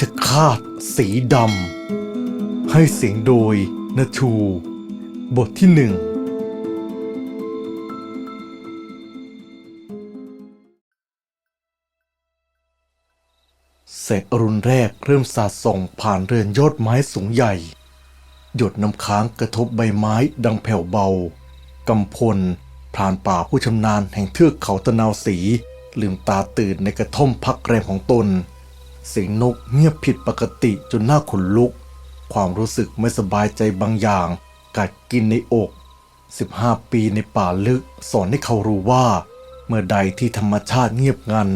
ชรฆาตสีดำ ให้เสียงโดยนชูบทที่หนึ่ง แสงอรุณแรกเริ่มสาดส่องผ่านเรือนยอดไม้สูงใหญ่ หยดน้ำค้างกระทบใบไม้ดังแผ่วเบากำพลพรานป่าผู้ชำนาญแห่งเทือกเขาตะนาวสี ลืมตาตื่นในกระท่อมพักแรมของตน เสียงนกเงียบผิดปกติจนหน้าขนลุก ความรู้สึกไม่สบายใจบางอย่าง กัดกินในอก 15 ปีในป่าลึกสอนให้เขารู้ว่า เมื่อใดที่ธรรมชาติเงียบงัน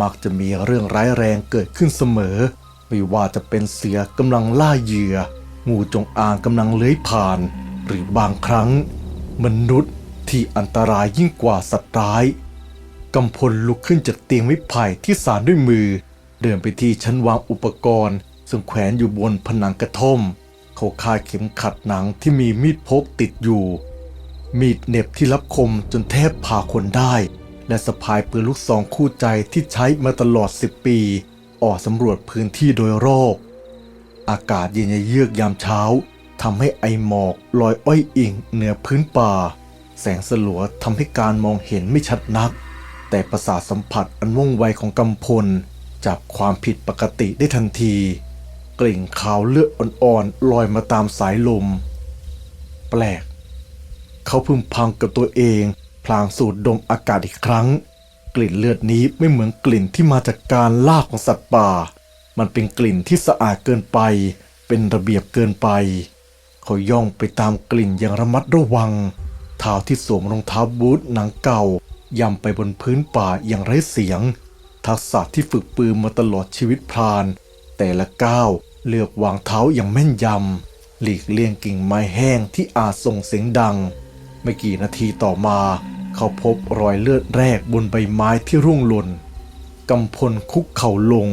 มักจะมีเรื่องร้ายแรงเกิดขึ้นเสมอ ไม่ว่าจะเป็นเสือกำลังล่าเหยื่อ งูจงอางกำลังเลื้อยผ่าน หรือบางครั้ง มนุษย์ที่อันตรายยิ่งกว่าสัตว์ร้ายกำพลลุกขึ้นจากเตียงไม้ไผ่ที่สานด้วยมือ เดินไปที่ชั้นวางอุปกรณ์ ซึ่งแขวนอยู่บนผนังกระท่อม เขาคาเข็มขัดหนังที่มีมีดพกติดอยู่ มีดเหน็บที่รับคมจนแทบผ่าคนได้ และสะพายปืนลูกซองคู่ใจที่ใช้มาตลอด 10 ปี ออกสำรวจพื้นที่โดยรอบอากาศเย็นเยือกยามเช้าทำให้ไอหมอกลอยอ้อยอิงเหนือพื้นป่า แสงสลัวทำให้การมองเห็นไม่ชัดนัก แต่ประสาทสัมผัสอันว่องไวของกำพล จับความผิดปกติได้ทันที กลิ่นขาวเลือดอ่อนๆลอยมาตามสายลม แปลก เขาพึมพำกับตัวเอง พลางสูดดมอากาศอีกครั้ง กลิ่นเลือดนี้ไม่เหมือนกลิ่นที่มาจากการล่าของสัตว์ป่า มันเป็นกลิ่นที่สะอาดเกินไป เป็นระเบียบเกินไป เขาย่องไปตามกลิ่นอย่างระมัดระวังเท้าที่สวมรองเท้าบูทหนังเก่าย่ำไปบนพื้นป่าอย่างไร้เสียง ทักษะที่ฝึกปืนมาตลอดชีวิตพราน แต่ละก้าวเลือกวางเท้าอย่างแม่นยำ หลีกเลี่ยงกิ่งไม้แห้งที่อาจส่งเสียงดัง ไม่กี่นาทีต่อมา เขาพบรอยเลือดแรกบนใบไม้ที่ร่วงหล่นกำพลคุกเข่าลง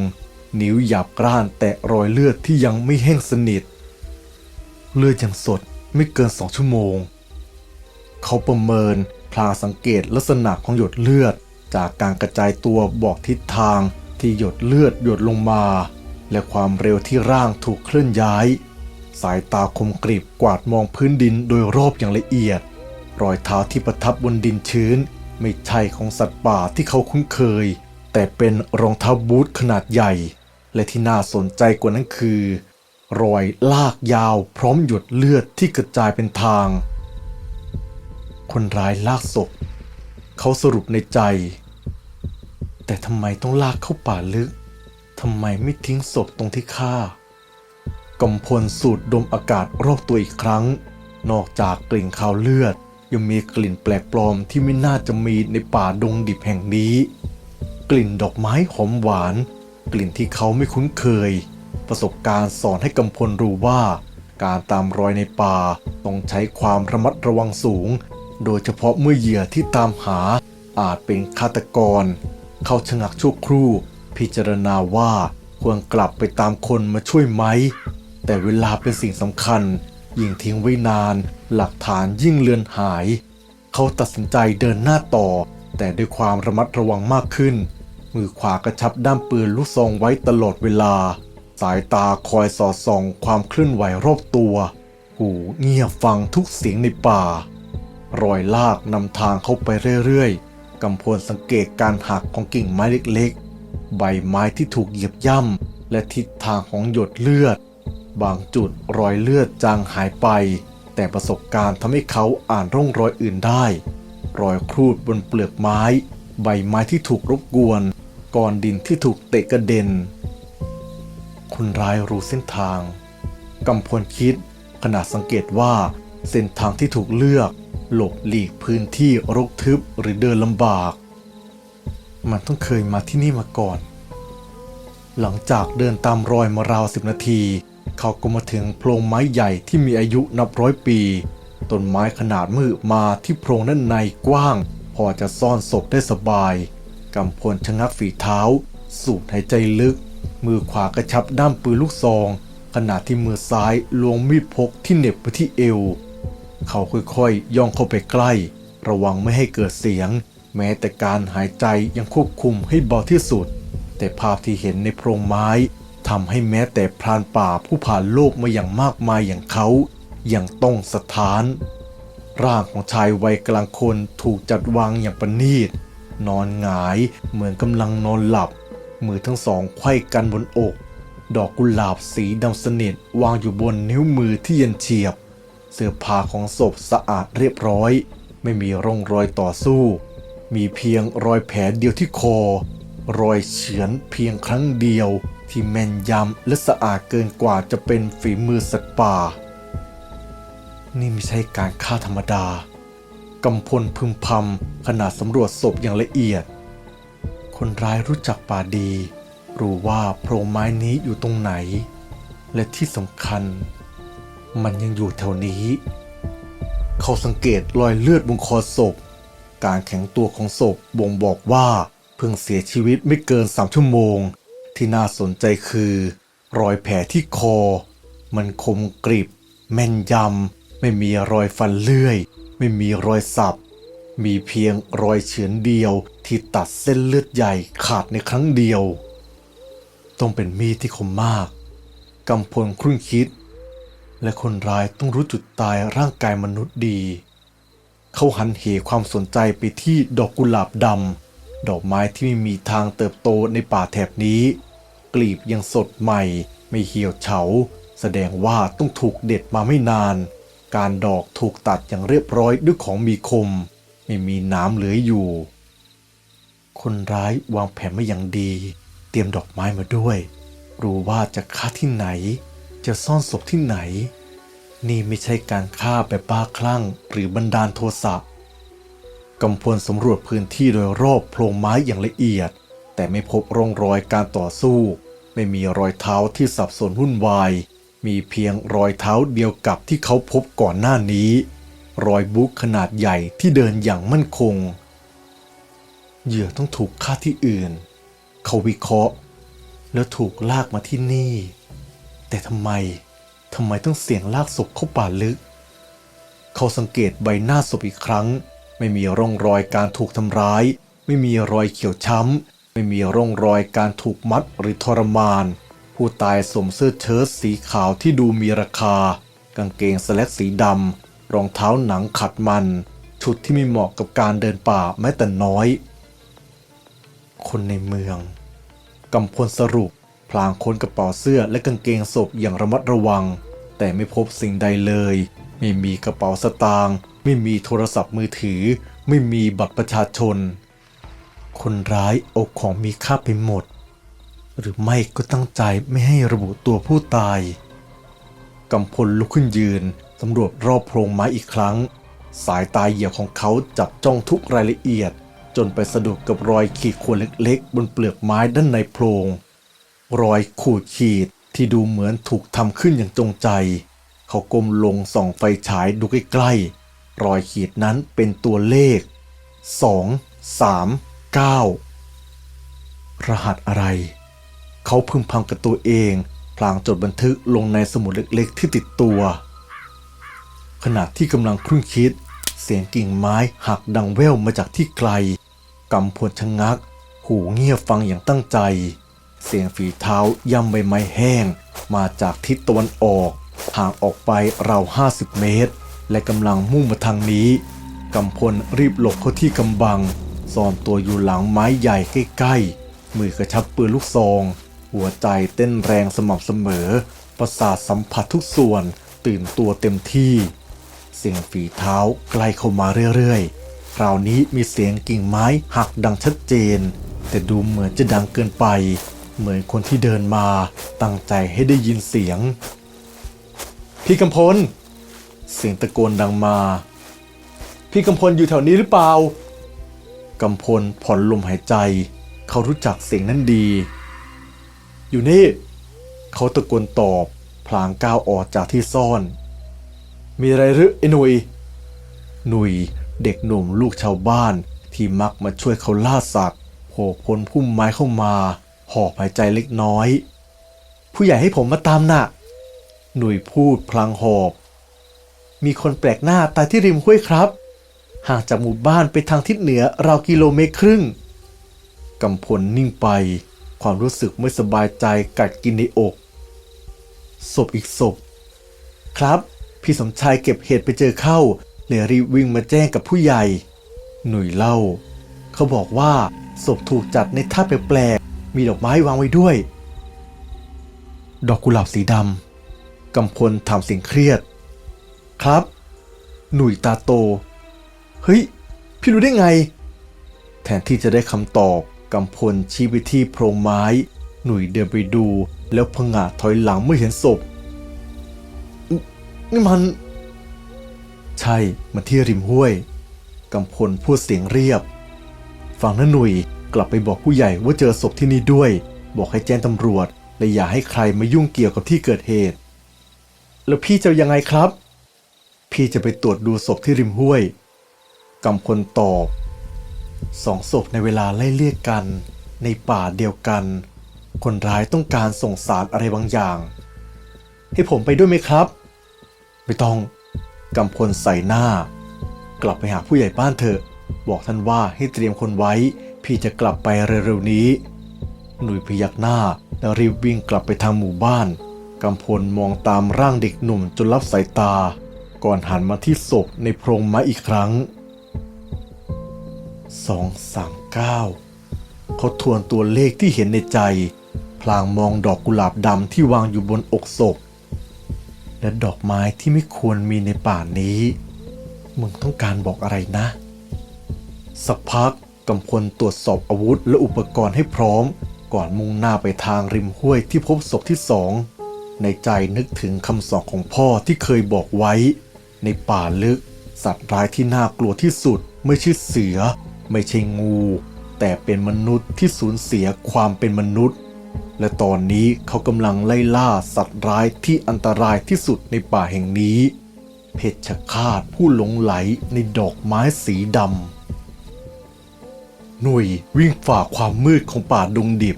นิ้วหยาบกร้านแตะรอยเลือดที่ยังไม่แห้งสนิท เลือดยังสดไม่เกินสองชั่วโมง เขาประเมินพลางสังเกตลักษณะของหยดเลือด จากการกระจายตัวบอกทิศทางที่หยดเลือดหยดลงมา และความเร็วที่ร่างถูกเคลื่อนย้าย สายตาคมกริบกวาดมองพื้นดินโดยรอบอย่างละเอียด รอยเท้าที่ประทับบนดินชื้น ไม่ใช่ของสัตว์ป่าที่เขาคุ้นเคย แต่เป็นรองเท้าบูทขนาดใหญ่ และที่น่าสนใจกว่านั้นคือ รอยลากยาวพร้อมหยดเลือดที่กระจายเป็นทาง คนร้ายลากศพ เขาสรุปในใจ แต่ทำไมต้องลากเข้าป่าลึกทำไมไม่ทิ้งศพตรงที่ฆ่ากำพลสูดดมอากาศรอบตัวอีกครั้ง นอกจากกลิ่นคาวเลือด ยังมีกลิ่นแปลกปลอมที่ไม่น่าจะมีในป่าดงดิบแห่งนี้ กลิ่นดอกไม้หอมหวาน กลิ่นที่เขาไม่คุ้นเคย ประสบการณ์สอนให้กำพลรู้ว่า การตามรอยในป่าต้องใช้ความระมัดระวังสูง โดยเฉพาะเมื่อเหยื่อที่ตามหาอาจเป็นฆาตกร เขาชะงักชั่วครู่ พิจารณาว่าควรกลับไปตามคนมาช่วยไหม แต่เวลาเป็นสิ่งสำคัญ ยิ่งทิ้งไว้นาน หลักฐานยิ่งเลือนหาย เขาตัดสินใจเดินหน้าต่อ แต่ด้วยความระมัดระวังมากขึ้น มือขวากระชับด้ามปืนลูกซองไว้ตลอดเวลา สายตาคอยสอดส่องความเคลื่อนไหวรอบตัว หูเงียบฟังทุกเสียงในป่า รอยลากนำทางเข้าไปเรื่อยๆกำพลสังเกตการหักของกิ่งไม้เล็กๆ ใบไม้ที่ถูกเหยียบย่ำและทิศทางของหยดเลือด บางจุดรอยเลือดจางหายไป แต่ประสบการณ์ทำให้เขาอ่านร่องรอยอื่นได้ รอยครูดบนเปลือกไม้ ใบไม้ที่ถูกรบกวนก้อนดินที่ถูกเตะกระเด็น คนร้ายรู้เส้นทางกำพลคิดขณะสังเกตว่าเส้นทางที่ถูกเลือก หลบหลีกพื้นที่รกทึบหรือเดินลำบาก มันต้องเคยมาที่นี่มาก่อน หลังจากเดินตามรอยมาราวสิบนาที เขาก็มาถึงโพรงไม้ใหญ่ที่มีอายุนับร้อยปี ต้นไม้ขนาดมือมาที่โพรงด้านในกว้าง พอจะซ่อนศพได้สบายกำพลชะงักฝีเท้า สูดหายใจลึก มือขวากระชับด้ามปืนลูกซอง ขณะที่มือซ้ายลวงมีดพกที่เหน็บไปที่เอว เขาค่อยๆย่องเข้าไปใกล้ ระวังไม่ให้เกิดเสียง แม้แต่การหายใจยังควบคุมให้เบาที่สุด แต่ภาพที่เห็นในโพรงไม้ทำให้แม้แต่พรานป่าผู้ผ่านโลกมาอย่างมากมายอย่างเขายังต้องสถาน ร่างของชายวัยกลางคนถูกจัดวางอย่างประณีต นอนหงายเหมือนกำลังนอนหลับ มือทั้งสองไขว้กันบนอก ดอกกุหลาบสีดำสนิทวางอยู่บนนิ้วมือที่เย็นเฉียบ เสื้อผ้าของศพสะอาดเรียบร้อย ไม่มีร่องรอยต่อสู้ มีเพียงรอยแผลเดียวที่คอ รอยเฉือนเพียงครั้งเดียว ที่แม่นยำและสะอาดเกินกว่าจะเป็นฝีมือสัตว์ป่า นี่ไม่ใช่การฆ่าธรรมดากำพลพึมพำขณะสำรวจศพอย่างละเอียด คนร้ายรู้จักป่าดี รู้ว่าโพรงไม้นี้อยู่ตรงไหน และที่สำคัญ มันยังอยู่แถวนี้ เขาสังเกตรอยเลือดบนคอศพ การแข็งตัวของศพบ่งบอกว่าเพิ่งเสียชีวิตไม่เกินสามชั่วโมง ที่น่าสนใจคือ รอยแผลที่คอ มันคมกริบ แม่นยำ ไม่มีรอยฟันเลื่อย ไม่มีรอยสับ มีเพียงรอยเฉือนเดียวที่ตัดเส้นเลือดใหญ่ขาดในครั้งเดียว ต้องเป็นมีดที่คมมากกำพลครุ่นคิด และคนร้ายต้องรู้จุดตายร่างกายมนุษย์ดี เขาหันเหความสนใจไปที่ดอกกุหลาบดำดอกไม้ที่ไม่มีทางเติบโตในป่าแถบนี้ กลีบยังสดใหม่ ไม่เหี่ยวเฉา แสดงว่าต้องถูกเด็ดมาไม่นาน การดอกถูกตัดอย่างเรียบร้อยด้วยของมีคม ไม่มีน้ำเหลืออยู่ คนร้ายวางแผนมาอย่างดี เตรียมดอกไม้มาด้วย รู้ว่าจะฆ่าที่ไหน จะซ่อนศพที่ไหน นี่ไม่ใช่การฆ่าแบบบ้าคลั่งหรือบันดาลโทสะกำพลสำรวจพื้นที่โดยรอบโพรงไม้อย่างละเอียด แต่ไม่พบร่องรอยการต่อสู้ ไม่มีรอยเท้าที่สับสนวุ่นวาย มีเพียงรอยเท้าเดียวกับที่เขาพบก่อนหน้านี้ รอยบุ๊กขนาดใหญ่ที่เดินอย่างมั่นคง เหยื่อต้องถูกฆ่าที่อื่น เขาวิเคราะห์ แล้วถูกลากมาที่นี่ แต่ทำไมทำไมต้องเสียงลากศพเข้าป่าลึก เขาสังเกตใบหน้าศพอีกครั้ง ไม่มีร่องรอยการถูกทำร้าย ไม่มีรอยเขียวช้ำ ไม่มีร่องรอยการถูกมัดหรือทรมาน ผู้ตายสวมเสื้อเชิ้ตสีขาวที่ดูมีราคา กางเกงสแลกสีดำรองเท้าหนังขัดมัน ชุดที่ไม่เหมาะกับการเดินป่าแม้แต่น้อย คนในเมืองกำพลสรุป พลางค้นกระเป๋าเสื้อและกางเกงศพอย่างระมัดระวัง แต่ไม่พบสิ่งใดเลย ไม่มีกระเป๋าสตางค์ไม่มีโทรศัพท์มือถือ ไม่มีบัตรประชาชน คนร้ายเอาของมีค่าไปหมด หรือไม่ก็ตั้งใจไม่ให้ระบุตัวผู้ตายกำพลลุกขึ้นยืนสำรวจรอบโพรงไม้อีกครั้ง สายตาเหยียบของเขาจับจ้องทุกรายละเอียด จนไปสะดุดกับรอยขีดข่วนเล็กๆ บนเปลือกไม้ด้านในโพรง รอยขูดขีดที่ดูเหมือนถูกทำขึ้นอย่างจงใจ เขาก้มลงส่องไฟฉายดูใกล้ๆ รอยขีดนั้นเป็นตัวเลข 2 3 9 รหัสอะไร เขาพึมพำกับตัวเอง พลางจดบันทึกลงในสมุดเล็กๆ ที่ติดตัว ขณะที่กำลังครุ่นคิด เสียงกิ่งไม้หักดังแว่วมาจากที่ไกลกำพลชะงัก หูเงียบฟังอย่างตั้งใจ เสียงฝีเท้าย่ำใบไม้แห้ง มาจากทิศตะวันออก ห่างออกไปราวห้าสิบเมตร และกำลังมุ่งมาทางนี้กำพลรีบหลบเข้าที่กำบังซ่อนตัวอยู่หลังไม้ใหญ่ใกล้ๆ มือกระชับปืนลูกซอง หัวใจเต้นแรงสม่ำเสมอ ประสาทสัมผัสทุกส่วนตื่นตัวเต็มที่ เสียงฝีเท้าใกล้เข้ามาเรื่อยๆ คราวนี้มีเสียงกิ่งไม้หักดังชัดเจน แต่ดูเหมือนจะดังเกินไป เหมือนคนที่เดินมาตั้งใจให้ได้ยินเสียง พี่กำพล เสียงตะโกนดังมา พี่กำพลอยู่แถวนี้หรือเปล่ากำพลผ่อนลมหายใจ เขารู้จักเสียงนั้นดี อยู่นี่ เขาตะโกนตอบ พลางก้าวออกจากที่ซ่อน มีอะไรหรือไอ้หนุยหนุยเด็กหนุ่มลูกชาวบ้านที่มักมาช่วยเขาล่าสัตว์โผล่พ้นพุ่มไม้เข้ามา หอบหายใจเล็กน้อย ผู้ใหญ่ให้ผมมาตามน่ะ หนุยพูดพลางหอบ มีคนแปลกหน้าตายที่ริมห้วยครับ ห่างจากหมู่บ้านไปทางทิศเหนือราวกิโลเมตรครึ่งกำพลนิ่งไป ความรู้สึกไม่สบายใจกัดกินในอก ศพอีกศพ ครับ พี่สมชายเก็บเห็ดไปเจอเข้าเลยรีบวิ่งมาแจ้งกับผู้ใหญ่ หนุ่ยเล่า เขาบอกว่าศพถูกจัดในท่าแปลก มีดอกไม้วางไว้ด้วย ดอกกุหลาบสีดำกำพลถามเสียงเครียด ครับ หนุ่ยตาโต เฮ้ย พี่รู้ได้ไง แทนที่จะได้คำตอบกำพลชี้ไปที่โพรงไม้ หนุ่ยเดินไปดูแล้วพงาดถอยหลังเมื่อเห็นศพนี่มัน ใช่มันที่ริมห้วยกำพลพูดเสียงเรียบฝั่งนั้นหนุ่ย กลับไปบอกผู้ใหญ่ว่าเจอศพที่นี่ด้วย บอกให้แจ้งตำรวจ และอย่าให้ใครมายุ่งเกี่ยวกับที่เกิดเหตุ แล้วพี่จะยังไงครับ พี่จะไปตรวจดูศพที่ริมห้วยกำพลตอบสองศพในเวลาไล่เลี่ยกัน ในป่าเดียวกัน คนร้ายต้องการส่งสารอะไรบางอย่าง ให้ผมไปด้วยไหมครับ ไม่ต้องกำพลใส่หน้า กลับไปหาผู้ใหญ่บ้านเถอะ บอกท่านว่าให้เตรียมคนไว้ พี่จะกลับไปเร็วๆนี้ หนุ่ยพยักหน้าแล้วรีบวิ่งกลับไปทางหมู่บ้านกำพลมองตามร่างเด็กหนุ่มจนรับสายตา ก่อนหันมาที่ศพในโพรงไม้อีกครั้งสองสามเก้าเขาทวนตัวเลขที่เห็นในใจ พลางมองดอกกุหลาบดำที่วางอยู่บนอกศพ และดอกไม้ที่ไม่ควรมีในป่านี้ มึงต้องการบอกอะไรนะ สักพัก กำพลตรวจสอบอาวุธและอุปกรณ์ให้พร้อม ก่อนมุ่งหน้าไปทางริมห้วยที่พบศพที่สอง ในใจนึกถึงคำสอนของพ่อที่เคยบอกไว้ ในป่าลึก สัตว์ร้ายที่น่ากลัวที่สุด ไม่ใช่เสือ ไม่ใช่งู แต่เป็นมนุษย์ที่สูญเสียความเป็นมนุษย์ และตอนนี้เขากำลังไล่ล่าสัตว์ร้ายที่อันตรายที่สุดในป่าแห่งนี้ เพชฌฆาตผู้หลงไหลในดอกไม้สีดำ หนุ่ยวิ่งฝ่าความมืดของป่าดงดิบ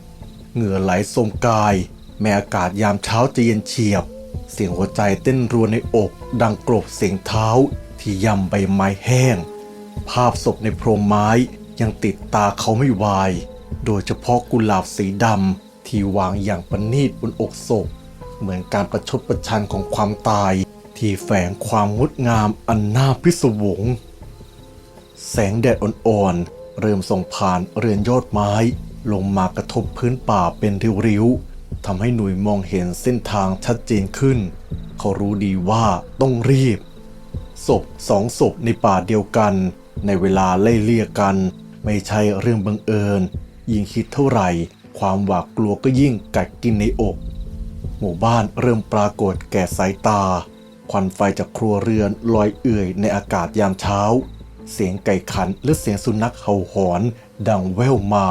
เหงื่อไหลสมกาย แม้อากาศยามเช้าจะเย็นเฉียบ เสียงหัวใจเต้นรัวในอก ดังกรบเสียงเท้าที่ย่ำใบไม้แห้ง ภาพศพในโพรงไม้ยังติดตาเขาไม่วาย โดยเฉพาะกุหลาบสีดำที่วางอย่างประณีตบนอกศพ เหมือนการประชดประชันของความตาย ที่แฝงความงดงามอันน่าพิศวง แสงแดดอ่อนๆ เริ่มส่งผ่านเรือนยอดไม้ ลงมากระทบพื้นป่าเป็นริ้วๆทำให้หนุ่ยมองเห็นเส้นทางชัดเจนขึ้น เขารู้ดีว่าต้องรีบ ศพสองศพในป่าเดียวกัน ในเวลาไล่เลี่ยกัน ไม่ใช่เรื่องบังเอิญ ยิ่งคิดเท่าไหร่ ความหวาดกลัวก็ยิ่งกัดกินในอก หมู่บ้านเริ่มปรากฏแก่สายตา ควันไฟจากครัวเรือนลอยเอื่อยในอากาศยามเช้า เสียงไก่ขันและเสียงสุนัขเห่าหอน ดังแว่วมา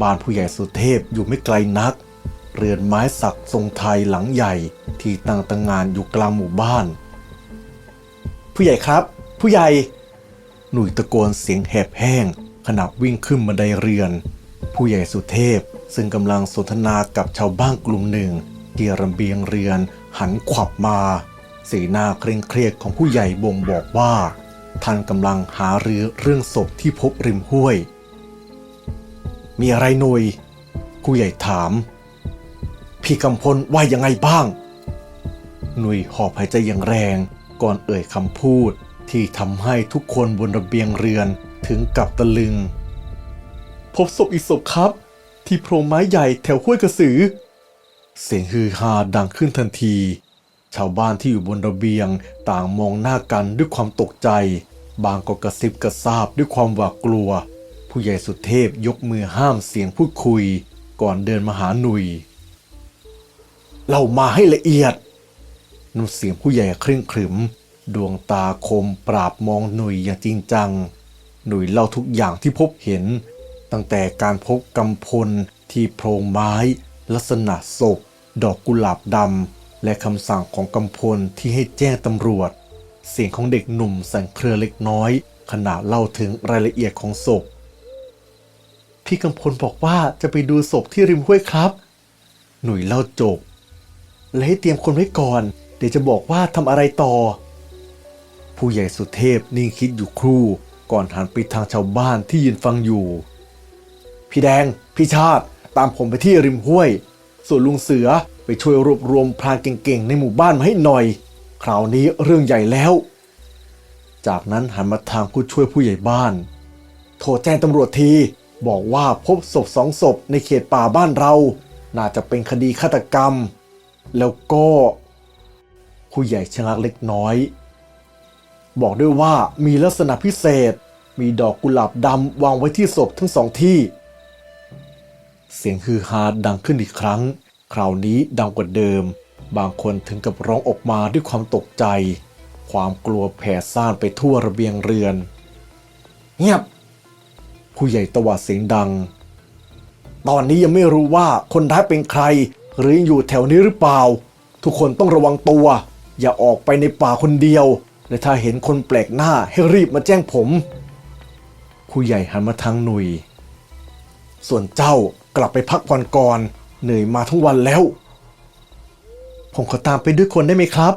บ้านผู้ใหญ่สุเทพอยู่ไม่ไกลนัก เรือนไม้สักทรงไทยหลังใหญ่ที่ตั้งตางานอยู่กลางหมู่บ้าน ผู้ใหญ่ครับ ผู้ใหญ่ หนุ่ยตะโกนเสียงแหบแห้งขณะวิ่งขึ้นบันไดเรือน ผู้ใหญ่สุเทพซึ่งกำลังสนทนากับชาวบ้านกลุ่มหนึ่ง ที่ระเบียงเรือนหันขวับมา สีหน้าเคร่งเครียดของผู้ใหญ่บ่งบอกว่า ท่านกำลังหารือเรื่องศพที่พบริมห้วย มีอะไรหน่ยผู้ใหญ่ถาม พี่กำพลว่ายังไงบ้าง หนุ่ยหอบหายใจอย่างแรงก่อนเอ่ยคำพูดที่ทำให้ทุกคนบนระเบียงเรือนถึงกับตะลึง พบศพอีกศพครับ ที่โพรงไม้ใหญ่แถวห้วยกระสือ เสียงฮือฮาดังขึ้นทันที ชาวบ้านที่อยู่บนระเบียงต่างมองหน้ากันด้วยความตกใจ บางก็กระซิบกระซาบด้วยความหวาดกลัว ผู้ใหญ่สุเทพยกมือห้ามเสียงพูดคุย ก่อนเดินมาหาหนุยเรามาให้ละเอียดน้ำเสียงผู้ใหญ่เคร่งขรึม ดวงตาคมปราบมองหนุยอย่างจริงจัง หนุยเล่าทุกอย่างที่พบเห็น ตั้งแต่การพบกำพลที่โพรงไม้ ลักษณะศพ ดอกกุหลาบดำและคำสั่งของกำพลที่ให้แจ้งตำรวจ เสียงของเด็กหนุ่มสั่นเครือเล็กน้อย ขณะเล่าถึงรายละเอียดของศพ พี่กำพลบอกว่าจะไปดูศพที่ริมห้วยครับ หนุ่ยเล่าจบ และให้เตรียมคนไว้ก่อน เดี๋ยวจะบอกว่าทำอะไรต่อ ผู้ใหญ่สุเทพนิ่งคิดอยู่ครู่ ก่อนหันไปทางชาวบ้านที่ยืนฟังอยู่ พี่แดง พี่ชาติ ตามผมไปที่ริมห้วย ส่วนลุงเสือไปช่วยรวบรวมพรานเก่งๆ ในหมู่บ้านมาให้หน่อย คราวนี้เรื่องใหญ่แล้ว จากนั้นหันมาทางผู้ช่วยผู้ใหญ่บ้าน โทรแจ้งตำรวจที บอกว่าพบศพสองศพในเขตป่าบ้านเรา น่าจะเป็นคดีฆาตกรรม แล้วก็ผู้ใหญ่ชะงักเล็กน้อย บอกด้วยว่ามีลักษณะพิเศษ มีดอกกุหลาบดำวางไว้ที่ศพทั้งสองที่ เสียงฮือฮาดังขึ้นอีกครั้ง คราวนี้ดังกว่าเดิม บางคนถึงกับร้องออกมาด้วยความตกใจ ความกลัวแผ่ซ่านไปทั่วระเบียงเรือน เงียบ ผู้ใหญ่ตวาดเสียงดัง ตอนนี้ยังไม่รู้ว่าคนร้ายเป็นใคร หรืออยู่แถวนี้หรือเปล่า ทุกคนต้องระวังตัว อย่าออกไปในป่าคนเดียว และถ้าเห็นคนแปลกหน้าให้รีบมาแจ้งผม ผู้ใหญ่หันมาทางหนุยส่วนเจ้ากลับไปพักผ่อนก่อนเหนื่อยมาทั้งวันแล้ว ผมขอตามไปด้วยคนได้ไหมครับ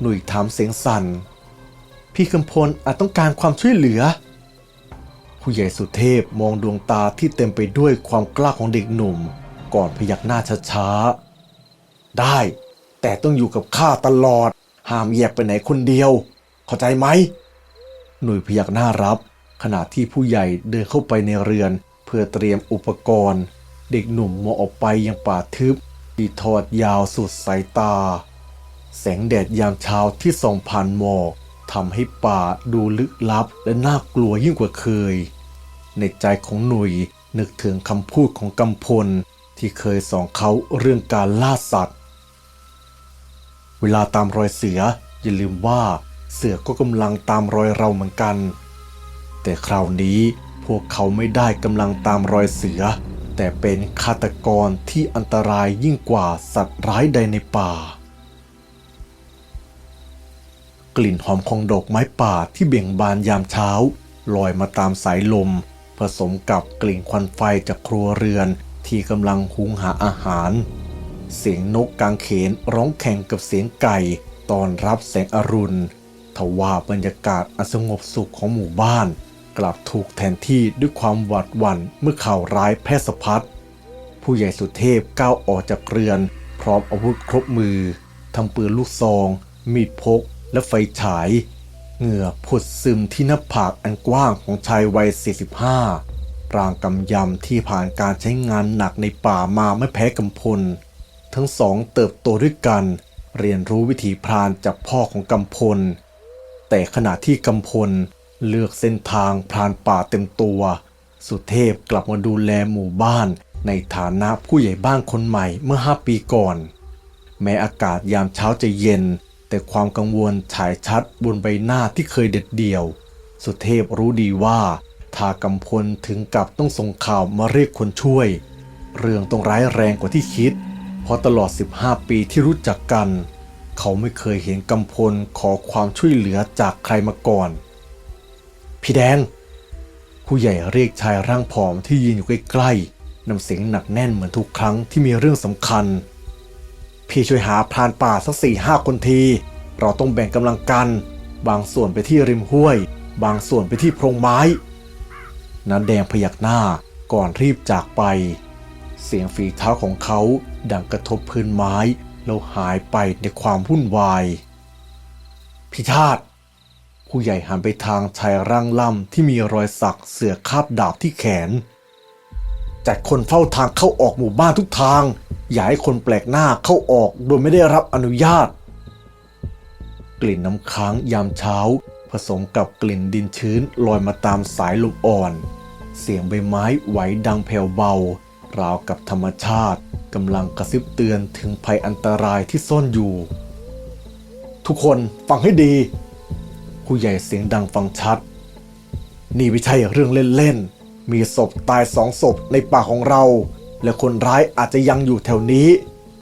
หนุ่ยถามเสียงสั่น พี่คำพลอาจต้องการความช่วยเหลือ ผู้ใหญ่สุเทพมองดวงตาที่เต็มไปด้วยความกล้าของเด็กหนุ่ม ก่อนพยักหน้าช้าๆ ได้ แต่ต้องอยู่กับข้าตลอด ห้ามแยกไปไหนคนเดียว เข้าใจไหม หนุ่ยพยักหน้ารับ ขณะที่ผู้ใหญ่เดินเข้าไปในเรือน เพื่อเตรียมอุปกรณ์ เด็กหนุ่มมองออกไปยังป่าทึบ ที่ทอดยาวสุดสายตา แสงแดดยามเช้าที่ส่องผ่านหมอกทำให้ป่าดูลึกลับและน่ากลัวยิ่งกว่าเคย ในใจของหนุ่ยนึกถึงคำพูดของกำพลที่เคยสอนเขาเรื่องการล่าสัตว์ เวลาตามรอยเสืออย่าลืมว่าเสือก็กำลังตามรอยเราเหมือนกัน แต่คราวนี้พวกเขาไม่ได้กำลังตามรอยเสือ แต่เป็นฆาตกรที่อันตรายยิ่งกว่าสัตว์ร้ายใดในป่า กลิ่นหอมของดอกไม้ป่าที่เบ่งบานยามเช้าลอยมาตามสายลม ผสมกับกลิ่นควันไฟจากครัวเรือนที่กำลังหุงหาอาหาร เสียงนกกางเขนร้องแข่งกับเสียงไก่ตอนรับแสงอรุณทว่าบรรยากาศอันสงบสุขของหมู่บ้าน กลับถูกแทนที่ด้วยความหวาดหวั่นเมื่อข่าวร้ายแพร่สะพัดผู้ใหญ่สุเทพก้าวออกจากเรือน พร้อมอาวุธครบมือทั้งปืนลูกซอง มีดพก และไฟฉาย เหงื่อผุดซึมที่หน้าผากอันกว้างของชายวัย 45 ร่างกำยำที่ผ่านการใช้งานหนักในป่ามาไม่แพ้กำพล ทั้งสองเติบโตด้วยกัน เรียนรู้วิถีพรานจากพ่อของกำพล แต่ขณะที่กำพล เลือกเส้นทางพรานป่าเต็มตัว สุเทพกลับมาดูแลหมู่บ้าน ในฐานะผู้ใหญ่บ้านคนใหม่เมื่อ 5 ปีก่อน แม้อากาศยามเช้าจะเย็น แต่ความกังวลฉายชัดบนใบหน้าที่เคยเด็ดเดี่ยว สุเทพรู้ดีว่าถ้ากำพลถึงกับต้องส่งข่าวมาเรียกคนช่วย เรื่องต้องร้ายแรงกว่าที่คิด เพราะตลอด 15 ปีที่รู้จักกัน เขาไม่เคยเห็นกำพลขอความช่วยเหลือจากใครมาก่อน พี่แดง ผู้ใหญ่เรียกชายร่างผอมที่ยืนอยู่ใกล้ๆนำเสียงหนักแน่นเหมือนทุกครั้งที่มีเรื่องสำคัญ พี่ช่วยหาพรานป่าสักสี่ห้าคนที เราต้องแบ่งกำลังกัน บางส่วนไปที่ริมห้วย บางส่วนไปที่โพรงไม้นันแดงพยักหน้าก่อนรีบจากไป เสียงฝีเท้าของเขาดังกระทบพื้นไม้แล้วหายไปในความวุ่นวาย พิชาติ ผู้ใหญ่หันไปทางชายร่างล่ำที่มีรอยสักเสือคาบดาบที่แขน จัดคนเฝ้าทางเข้าออกหมู่บ้านทุกทาง อย่าให้คนแปลกหน้าเข้าออกโดยไม่ได้รับอนุญาต กลิ่นน้ำค้างยามเช้า ผสมกับกลิ่นดินชื้นลอยมาตามสายลมอ่อน เสียงใบไม้ไหวดังแผ่วเบา ราวกับธรรมชาติกำลังกระซิบเตือนถึงภัยอันตรายที่ซ่อนอยู่ ทุกคนฟังให้ดี ผู้ใหญ่เสียงดังฟังชัด นี่ไม่ใช่เรื่องเล่นๆ มีศพตายสองศพในป่าของเรา และคนร้ายอาจจะยังอยู่แถวนี้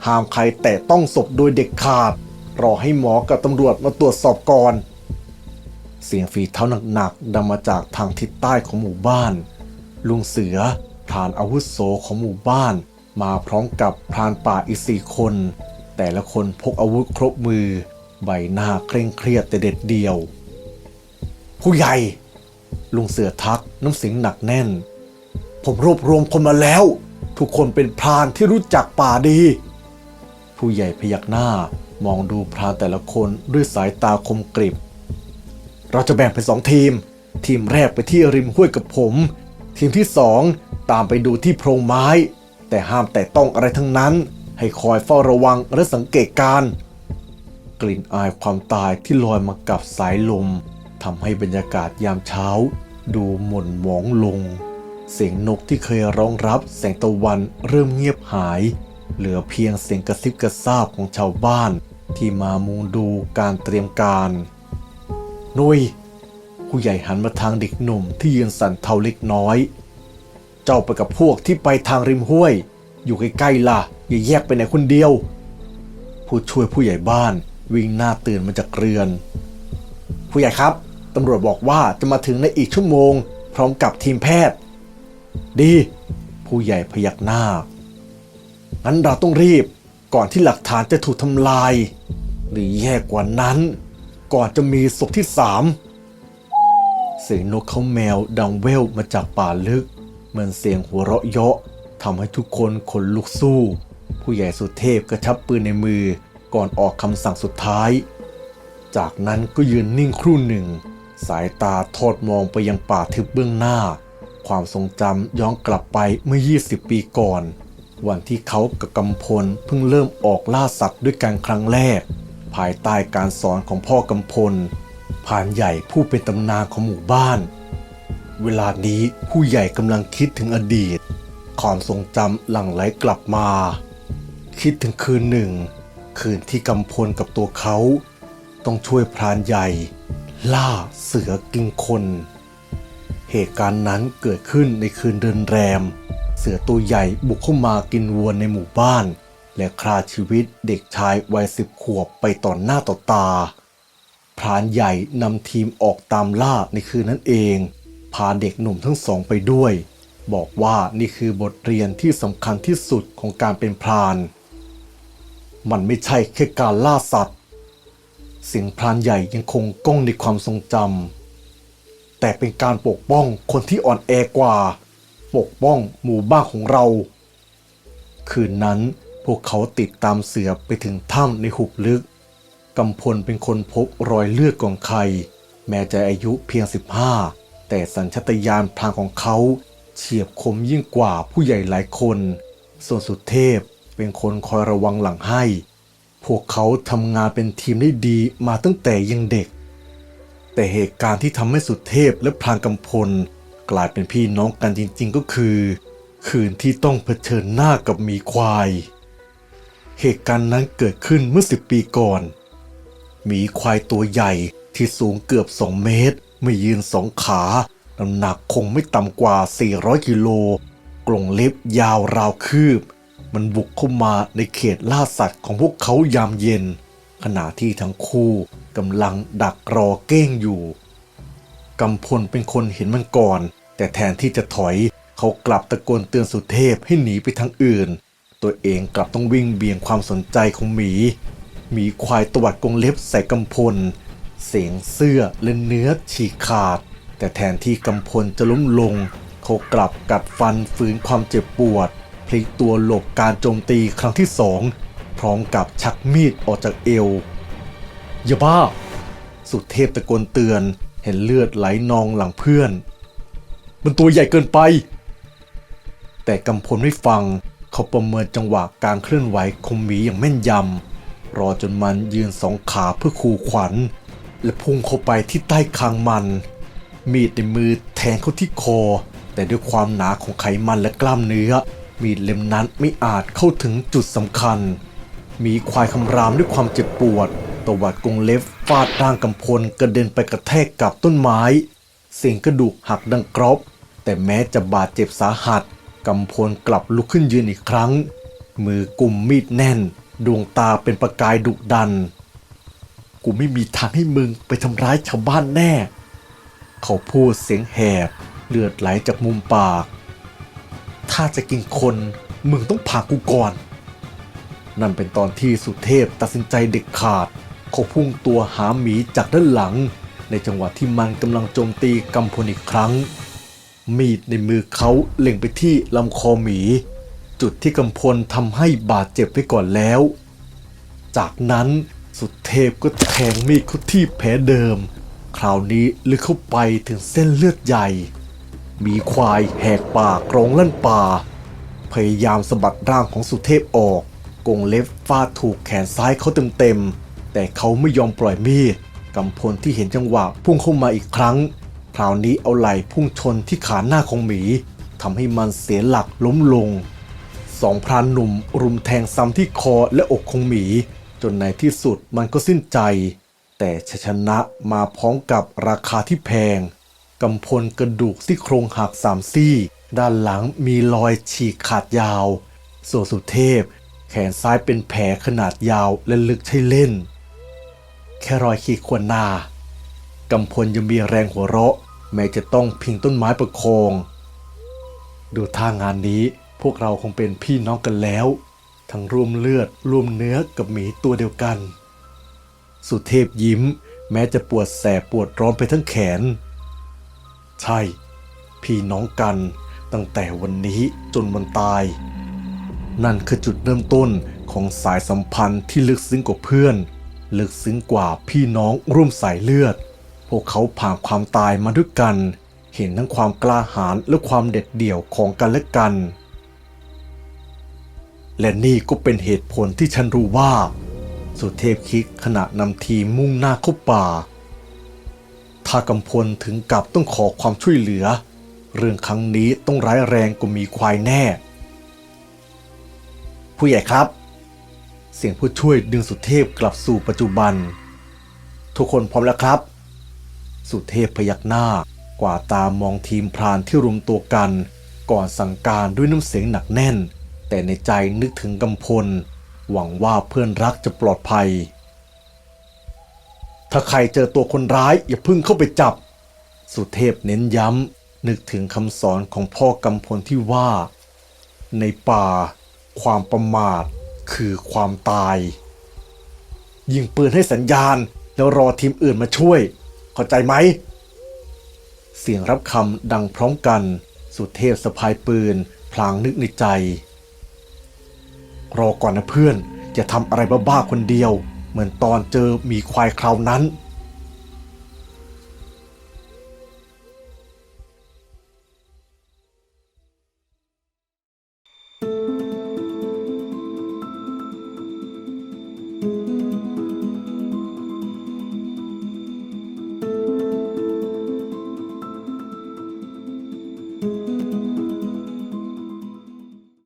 ห้ามใครแต่ต้องศพโดยเด็กขาด รอให้หมอกับตำรวจมาตรวจสอบก่อน เสียงฝีเท้าหนักๆดังมาจากทางทิศใต้ของหมู่บ้าน ลุงเสือพรานอาวุโสของหมู่บ้าน มาพร้อมกับพรานป่าอีกสี่คน แต่ละคนพกอาวุธครบมือ ใบหน้าเคร่งเครียดแต่เด็ดเดียว ผู้ใหญ่ ลุงเสือทักน้ำเสียงหนักแน่น ผมรวบรวมคนมาแล้ว ทุกคนเป็นพรานที่รู้จักป่าดี ผู้ใหญ่พยักหน้ามองดูพรานแต่ละคนด้วยสายตาคมกริบ เราจะแบ่งเป็นสองทีม ทีมแรกไปที่ริมห้วยกับผม ทีมที่สองตามไปดูที่โพรงไม้ แต่ห้ามแต่ต้องอะไรทั้งนั้น ให้คอยเฝ้าระวังและสังเกตการ กลิ่นอายความตายที่ลอยมากับสายลม ทำให้บรรยากาศยามเช้า ดูหม่นหมองลง เสียงนกที่เคยร้องรับแสงตะวันเริ่มเงียบหาย เหลือเพียงเสียงกระซิบกระซาบของชาวบ้าน ที่มามุงดูการเตรียมการนุยผู้ใหญ่หันมาทางเด็กหนุ่มที่ยืนสั่นเทาเล็กน้อย เจ้าไปกับพวกที่ไปทางริมห้วย อยู่ใกล้ๆล่ะ อย่าแยกไปไหนคนเดียว ผู้ช่วยผู้ใหญ่บ้านวิ่งหน้าตื่นมาจากเรือน ผู้ใหญ่ครับ ตำรวจบอกว่าจะมาถึงในอีกชั่วโมง พร้อมกับทีมแพทย์ ดี ผู้ใหญ่พยักหน้า งั้นเราต้องรีบก่อนที่หลักฐานจะถูกทำลาย หรือแย่กว่านั้น ก่อนจะมีศพที่สามเสียงนกเขาแมวดังเววมาจากป่าลึก เหมือนเสียงหัวเราะเยาะทำให้ทุกคนขนลุกสู้ ผู้ใหญ่สุเทพกระชับปืนในมือก่อนออกคำสั่งสุดท้าย จากนั้นก็ยืนนิ่งครู่หนึ่ง สายตาทอดมองไปยังป่าทึบเบื้องหน้า ความทรงจำย้อนกลับไปเมื่อ 20 ปีก่อน วันที่เขากับกำพลเพิ่งเริ่มออกล่าสัตว์ด้วยกันครั้งแรก ภายใต้การสอนของพ่อกำพลผ่านใหญ่ผู้เป็นตำนานของหมู่บ้าน เวลานี้ผู้ใหญ่กำลังคิดถึงอดีต ความทรงจำหลั่งไหลกลับมา คิดถึงคืนหนึ่ง คืนที่กำพลกับตัวเขา ต้องช่วยพรานใหญ่ ล่าเสือกินคน เหตุการณ์นั้นเกิดขึ้นในคืนเดินแรม เสือตัวใหญ่บุกเข้ามากินวัวในหมู่บ้าน และฆ่าชีวิตเด็กชายวัยสิบขวบไปต่อหน้าต่อตา พรานใหญ่นำทีมออกตามล่าในคืนนั้นเอง พาเด็กหนุ่มทั้งสองไปด้วย บอกว่านี่คือบทเรียนที่สำคัญที่สุดของการเป็นพราน มันไม่ใช่แค่การล่าสัตว์ เสียงพรานใหญ่ยังคงก้องในความทรงจำแต่เป็นการปกป้องคนที่อ่อนแอกว่า ปกป้องหมู่บ้านของเรา คืนนั้นพวกเขาติดตามเสือไปถึงถ้ำในหุบลึกกำพลเป็นคนพบรอยเลือดของใคร แม้จะอายุเพียง 15 แต่สัญชตาตญาณพรางของเขาเฉียบคมยิ่งกว่าผู้ใหญ่หลายคน ส่วนสุเทพเป็นคนคอยระวังหลังให้ พวกเขาทำงานเป็นทีมได้ดีมาตั้งแต่ยังเด็ก แต่เหตุการณ์ที่ทำให้สุดเทพและพรางกำพล กลายเป็นพี่น้องกันจริง ๆ ก็คือ คืนที่ต้องเผชิญหน้ากับมีควาย เหตุการณ์นั้นเกิดขึ้นเมื่อสิบปีก่อน มีควายตัวใหญ่ที่สูงเกือบ2เมตร ไม่ยืนสองขาน้ำหนักคงไม่ต่ำกว่า 400 กิโลกรงเล็บยาวราวคืบ มันบุกเข้ามาในเขตล่าสัตว์ของพวกเขายามเย็น ขณะที่ทั้งคู่กำลังดักรอเก้งอยู่กำพลเป็นคนเห็นมันก่อน แต่แทนที่จะถอยเขากลับตะโกนเตือนสุเทพให้หนีไปทางอื่น ตัวเองกลับต้องวิ่งเบี่ยงความสนใจของหมีหมีควายตวัดกรงเล็บใส่กำพล เสียงเสื้อและเนื้อฉีกขาด แต่แทนที่กำพลจะล้มลง เขากลับกัดฟันฝืนความเจ็บปวด พลิกตัวหลบการโจมตีครั้งที่สองพร้อมกับชักมีดออกจากเอวอย่าบ้า สุเทพตะโกนเตือนเห็นเลือดไหลนองหลังเพื่อน มันตัวใหญ่เกินไป แต่กำพลไม่ฟังเขาประเมินจังหวะการเคลื่อนไหวของหมีอย่างแม่นยำ รอจนมันยืนสองขาเพื่อขู่ขวัญ และพุ่งเข้าไปที่ใต้คางมัน มีดในมือแทงเข้าที่คอ แต่ด้วยความหนาของไขมันและกล้ามเนื้อ มีดเล่มนั้นไม่อาจเข้าถึงจุดสำคัญ มีควายคำรามด้วยความเจ็บปวด ตวัดกรงเล็บฟาดร่างกำพลกระเด็นไปกระแทกกับต้นไม้ เสียงกระดูกหักดังกรอบ แต่แม้จะบาดเจ็บสาหัสกำพลกลับลุกขึ้นยืนอีกครั้ง มือกุมมีดแน่น ดวงตาเป็นประกายดุดัน กูไม่มีทางให้มึงไปทำร้ายชาวบ้านแน่ เขาพูดเสียงแหบ เลือดไหลจากมุมปาก ถ้าจะกินคนมึงต้องผ่ากูก่อน นั่นเป็นตอนที่สุเทพตัดสินใจเด็ดขาด เขาพุ่งตัวหาหมีจากด้านหลัง ในจังหวะที่มันกำลังโจมตีกำพลอีกครั้ง มีดในมือเขาเล็งไปที่ลำคอหมี จุดที่กำพลทำให้บาดเจ็บไปก่อนแล้ว จากนั้นสุเทพก็แทงมีดเข้าที่แผลเดิม คราวนี้ลึกเข้าไปถึงเส้นเลือดใหญ่ มีควายแหกป่ากรงลั่นป่า พยายามสะบัดร่างของสุเทพออก กงเล็บฟาดถูกแขนซ้ายเขาเต็มๆ แต่เขาไม่ยอมปล่อยมีดกำพลที่เห็นจังหวะพุ่งเข้ามาอีกครั้ง คราวนี้เอาไหล่พุ่งชนที่ขาหน้าของหมีทำให้มันเสียหลักล้มลง สองพรานหนุ่มรุมแทงซ้ำที่คอและอกของหมี จนในที่สุดมันก็สิ้นใจ แต่ชชนะมาพร้อมกับราคาที่แพง กำพลกระดูกซี่โครงหักสามซี่ ด้านหลังมีรอยฉีกขาดยาว ส่วนสุเทพ แขนซ้ายเป็นแผลขนาดยาวและลึกใช่เล่น แค่รอยขีดข่วนหน้ากำพลยังมีแรงหัวเราะ แม้จะต้องพิงต้นไม้ประคอง ดูท่างานนี้พวกเราคงเป็นพี่น้องกันแล้ว ทั้งร่วมเลือดร่วมเนื้อกับหมีตัวเดียวกัน สุเทพยิ้ม แม้จะปวดแสบปวดร้อนไปทั้งแขน ใช่ พี่น้องกันตั้งแต่วันนี้จนวันตาย นั่นคือจุดเริ่มต้นของสายสัมพันธ์ที่ลึกซึ้งกว่าเพื่อน ลึกซึ้งกว่าพี่น้องร่วมสายเลือด พวกเขาผ่านความตายมาด้วยกัน เห็นทั้งความกล้าหาญและความเด็ดเดี่ยวของกันและกัน และนี่ก็เป็นเหตุผลที่ฉันรู้ว่า สุเทพคิดขณะนำทีมมุ่งหน้าเข้าป่า ถ้ากำพลถึงกับต้องขอความช่วยเหลือ เรื่องครั้งนี้ต้องร้ายแรงกว่ามีควายแน่ ผู้ใหญ่ครับ เสียงผู้ช่วยดึงสุเทพกลับสู่ปัจจุบัน ทุกคนพร้อมแล้วครับ สุเทพพยักหน้ากว่าตามองทีมพรานที่รวมตัวกัน ก่อนสั่งการด้วยน้ำเสียงหนักแน่น แต่ในใจนึกถึงกำพล หวังว่าเพื่อนรักจะปลอดภัย ถ้าใครเจอตัวคนร้ายอย่าพึ่งเข้าไปจับ สุเทพเน้นย้ำ นึกถึงคำสอนของพ่อกำพลที่ว่า ในป่า ความประมาทคือความตาย ยิงปืนให้สัญญาณ แล้วรอทีมอื่นมาช่วย เข้าใจไหม เสียงรับคำดังพร้อมกัน สุเทพสะพายปืน พลางนึกในใจ รอก่อนนะเพื่อน อย่าทำอะไรบ้าๆคนเดียว เหมือนตอนเจอหมีควายคราวนั้น